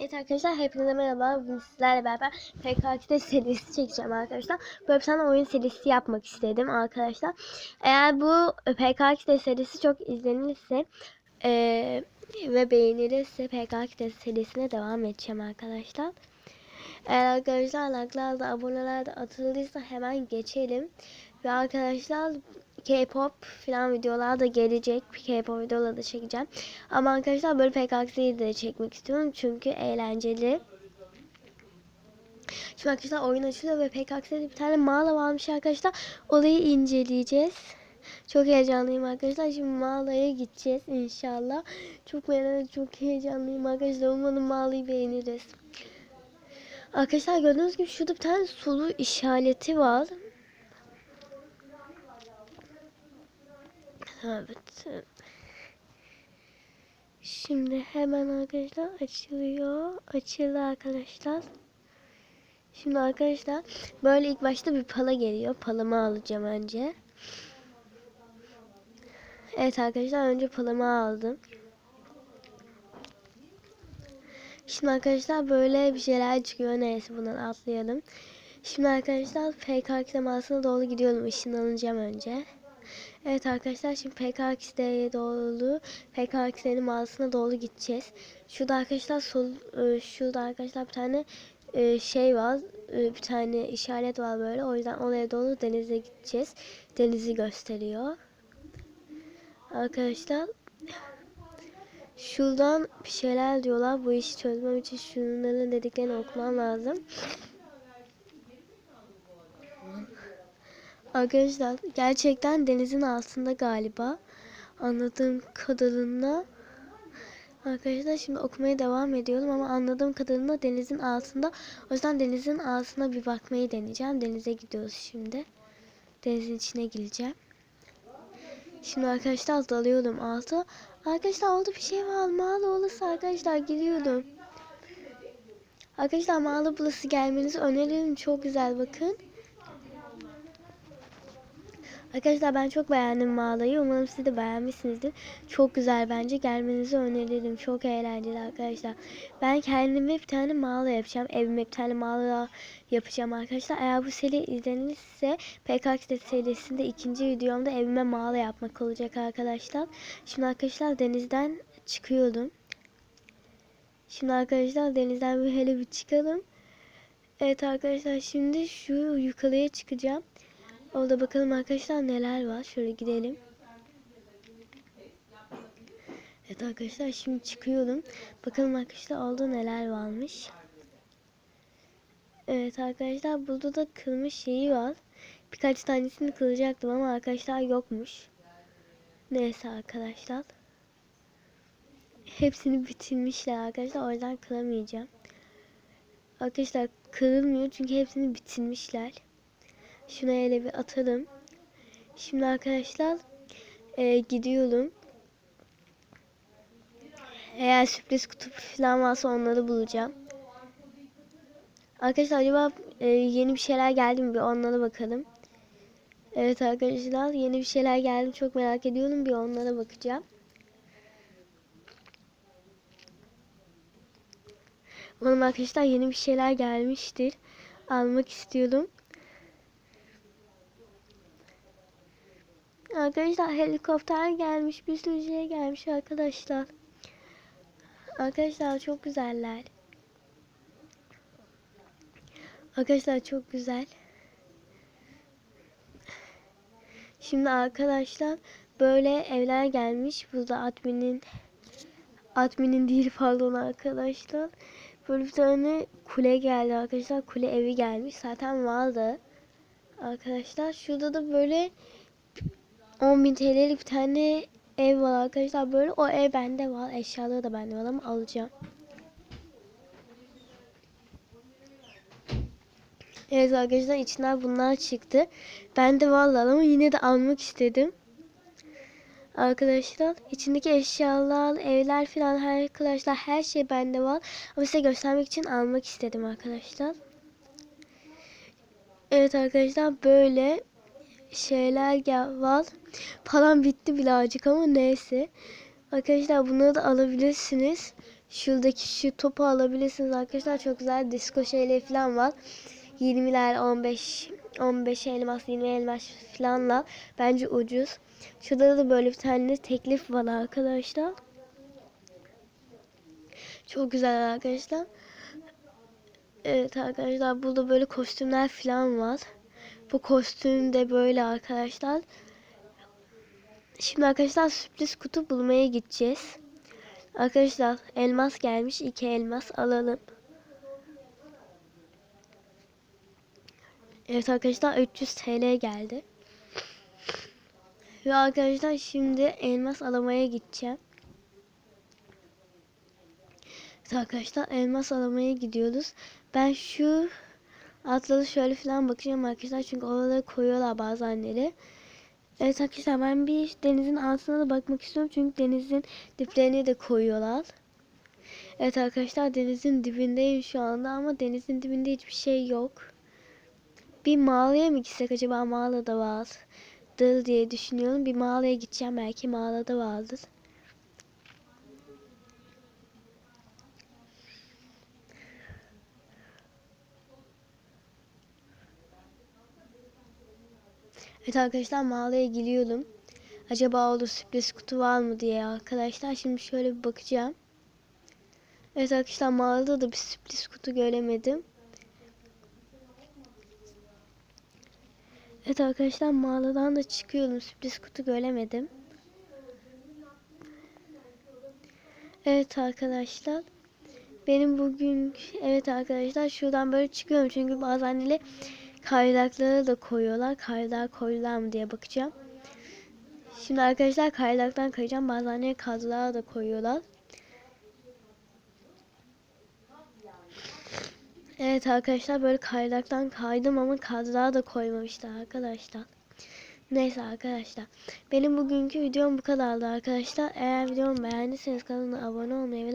Evet arkadaşlar hepinize merhaba. Bugün sizlerle beraber PKX'de serisi çekeceğim arkadaşlar. Böyle bir oyun serisi yapmak istedim arkadaşlar. Eğer bu PKX'de serisi çok izlenirse eee, ve beğenilirse PKX'de serisine devam edeceğim arkadaşlar. Eğer arkadaşlar like'lar da aboneler de atıldıysa hemen geçelim. Ve arkadaşlar K-pop falan videolar da gelecek. K-pop videoları da çekeceğim. Ama arkadaşlar böyle PKX'yi de çekmek istiyorum. Çünkü eğlenceli. Şimdi arkadaşlar oyun açılıyor ve PKX'de bir tane mağara varmış arkadaşlar. Olayı inceleyeceğiz. Çok heyecanlıyım arkadaşlar. Şimdi mağaraya gideceğiz inşallah. Çok merak çok heyecanlıyım arkadaşlar. Umarım mağarayı beğeniriz. Arkadaşlar gördüğünüz gibi şurada bir tane sulu işareti var. Evet. Şimdi hemen arkadaşlar açılıyor. Açıldı arkadaşlar. Şimdi arkadaşlar böyle ilk başta bir pala geliyor. Palımı alacağım önce. Evet arkadaşlar önce palımı aldım. Şimdi arkadaşlar böyle bir şeyler çıkıyor. Neyse bundan atlayalım. Şimdi arkadaşlar PKK temasına doğru gidiyorum. Işınlanacağım önce. Evet arkadaşlar şimdi PKX'ye doğru PKX'nin mağazasına doğru gideceğiz. Şurada arkadaşlar sol e, şurada arkadaşlar bir tane e, şey var. e, Bir tane işaret var böyle. O yüzden oraya doğru denize gideceğiz. Denizi gösteriyor. Arkadaşlar şuradan bir şeyler diyorlar. Bu işi çözmem için şunların dediklerini okumam lazım. Arkadaşlar gerçekten denizin altında galiba. Anladığım kadarıyla Arkadaşlar şimdi okumaya devam ediyorum ama anladığım kadarıyla denizin altında. O yüzden denizin altına bir bakmayı deneyeceğim. Denize gidiyoruz şimdi. Denizin içine gireceğim. Şimdi arkadaşlar dalıyorum altı. Arkadaşlar oldu bir şey var. Mağara olası arkadaşlar giriyorum. Arkadaşlar mağara burası gelmenizi öneririm. Çok güzel bakın. Arkadaşlar ben çok beğendim mağarayı. Umarım siz de beğenmişsinizdir. Çok güzel bence. Gelmenizi öneririm. Çok eğlenceli arkadaşlar. Ben kendime bir tane mağara yapacağım. Evime bir tane mağara yapacağım arkadaşlar. Eğer bu seri izlenirse PKX serisinde ikinci videomda evime mağara yapmak olacak arkadaşlar. Şimdi arkadaşlar denizden çıkıyordum. Şimdi arkadaşlar denizden bir hele bir çıkalım. Evet arkadaşlar şimdi şu yukarıya çıkacağım. Orada bakalım arkadaşlar neler var. Şöyle gidelim. Evet arkadaşlar şimdi çıkıyorum. Bakalım arkadaşlar orada neler varmış. Evet arkadaşlar burada da kırmış şeyi var. Birkaç tanesini kıracaktım ama arkadaşlar yokmuş. Neyse arkadaşlar. Hepsini bitirmişler arkadaşlar. O yüzden kıramayacağım. Arkadaşlar kırılmıyor çünkü hepsini bitirmişler. Şuna ele bir atalım. Şimdi arkadaşlar e, gidiyorum. Eğer sürpriz kutu falan varsa onları bulacağım. Arkadaşlar acaba e, yeni bir şeyler geldi mi bir onlara bakalım. Evet arkadaşlar yeni bir şeyler geldi çok merak ediyorum bir onlara bakacağım. Umarım arkadaşlar yeni bir şeyler gelmiştir. Almak istiyorum. Arkadaşlar helikopter gelmiş. Bir sürü şey gelmiş arkadaşlar. Arkadaşlar çok güzeller. Arkadaşlar çok güzel. Şimdi arkadaşlar böyle evler gelmiş. Burada adminin adminin değil pardon arkadaşlar. Böyle bir tane kule geldi arkadaşlar. Kule evi gelmiş. Zaten vardı. Arkadaşlar şurada da böyle 10.000 TL'lik bir tane ev var arkadaşlar. Böyle o ev bende var. Eşyaları da bende var ama alacağım. Evet arkadaşlar içinden bunlar çıktı. Ben de vallahi ama yine de almak istedim. Arkadaşlar içindeki eşyalar, evler falan arkadaşlar her şey bende var. Ama size göstermek için almak istedim arkadaşlar. Evet arkadaşlar böyle şeyler gel- var. Param bitti birazcık ama neyse. Arkadaşlar bunları da alabilirsiniz. Şuradaki şu topu alabilirsiniz arkadaşlar. Çok güzel disco şeyleri falan var. 20'ler 15 15 elmas 20 elmas falanla bence ucuz. Şurada da böyle bir tane teklif var arkadaşlar. Çok güzel arkadaşlar. Evet arkadaşlar burada böyle kostümler falan var. Bu kostüm de böyle arkadaşlar. Şimdi arkadaşlar sürpriz kutu bulmaya gideceğiz. Arkadaşlar elmas gelmiş. iki elmas alalım. Evet arkadaşlar 300 TL geldi. Ve arkadaşlar şimdi elmas alamaya gideceğim. Evet arkadaşlar elmas alamaya gidiyoruz. Ben şu atları şöyle falan bakacağım arkadaşlar. Çünkü oraları koyuyorlar bazenleri. Evet arkadaşlar ben bir denizin altına da bakmak istiyorum. Çünkü denizin diplerini de koyuyorlar. Evet arkadaşlar denizin dibindeyim şu anda ama denizin dibinde hiçbir şey yok. Bir mağaraya mı gitsek acaba mağarada vardır diye düşünüyorum. Bir mağaraya gideceğim belki mağarada vardır. Evet arkadaşlar mağaraya giriyorum. Acaba orada sürpriz kutu var mı diye arkadaşlar. Şimdi şöyle bir bakacağım. Evet arkadaşlar mağarada da bir sürpriz kutu göremedim. Evet arkadaşlar mağaradan da çıkıyorum. Sürpriz kutu göremedim. Evet arkadaşlar. Benim bugün evet arkadaşlar şuradan böyle çıkıyorum. Çünkü bazen de kaydakları da koyuyorlar. Kaydak koyuyorlar mı diye bakacağım. Şimdi arkadaşlar kaydaktan kayacağım. Bazen de kazığa da koyuyorlar. Evet arkadaşlar böyle kaydaktan kaydım ama kazığa da koymamışlar arkadaşlar. Neyse arkadaşlar. Benim bugünkü videom bu kadardı arkadaşlar. Eğer videomu beğendiyseniz kanala abone olmayı